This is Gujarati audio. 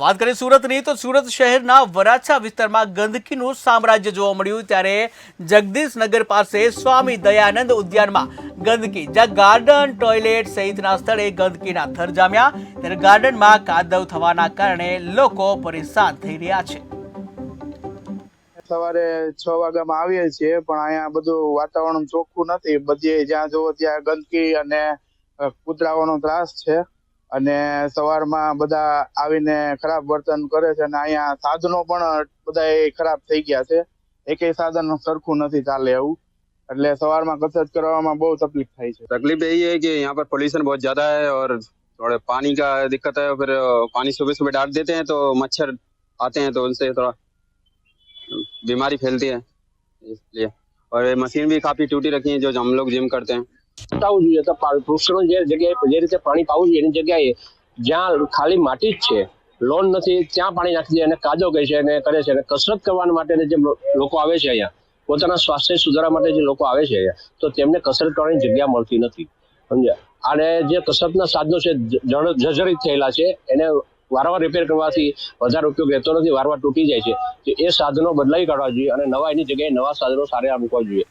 વાત કરીએ સુરતની, તો સુરત શહેરના વરાછા વિસ્તારમાં ગંદકીનું સામ્રાજ્ય જોવા મળ્યું ત્યારે જગદીશનગર પાસે સ્વામી દયાનંદ ઉદ્યાનમાં ગંદકી. જ્યાં ગાર્ડન ટોયલેટ સહિતના સ્થળે ગંદકીના થર જામ્યા. ત્યારે ગાર્ડનમાં કાદવ થવાના કારણે લોકો પરેશાન થઈ રહ્યા છે. સવારે છ વાગ્યામાં આવીએ છીએ, પણ અહીંયા બધું વાતાવરણ ચોખ્ખું નથી. બધે જ્યાં જોવો ત્યાં ગંદકી અને કૂતરાઓનો ત્રાસ છે. અને સવારમાં બધા આવીને ખરાબ વર્તન કરે છે અને અહીંયા સાધનો પણ બધા ખરાબ થઈ ગયા છે એકેય સાધન સરખું નથી ચાલે એવું એટલે સવારમાં કસરત કરવામાં બહુ તકલીફ થાય છે तकलीफ यही है कि यहाँ पर पोल्यूशन बहुत ज्यादा है और थोड़े पानी का दिक्कत है फिर पानी सुबह सुबह डाल देते हैं तो मच्छर आते हैं तो उनसे थोड़ा बीमारी फैलती है इसलिए और ये मशीन भी काफी टूटी रखी है जो हम लोग जिम करते हैं હટાવવું જોઈએ. તો પા- જે જગ્યાએ જે રીતે પાણી પાવું જોઈએ, એની જગ્યાએ જ્યાં ખાલી માટી જ છે, લોન નથી, ત્યાં પાણી નાખી દે અને કાદો કહે છે અને કરે છે અને કસરત કરવા માટે જે લોકો આવે છે અહીંયા, પોતાના સ્વાસ્થ્ય સુધારવા માટે જે લોકો આવે છે અહીંયા, તો તેમને કસરત કરવાની જગ્યા મળતી નથી. સમજ્યા? અને જે કસરતના સાધનો છે જર્જરિત થયેલા છે, એને વારંવાર રિપેર કરવાથી વધારે ઉપયોગ રહેતો નથી, વારંવાર તૂટી જાય છે. એ સાધનો બદલાઈ કાઢવા જોઈએ અને નવા એની જગ્યાએ નવા સાધનો સારા મૂકવા જોઈએ.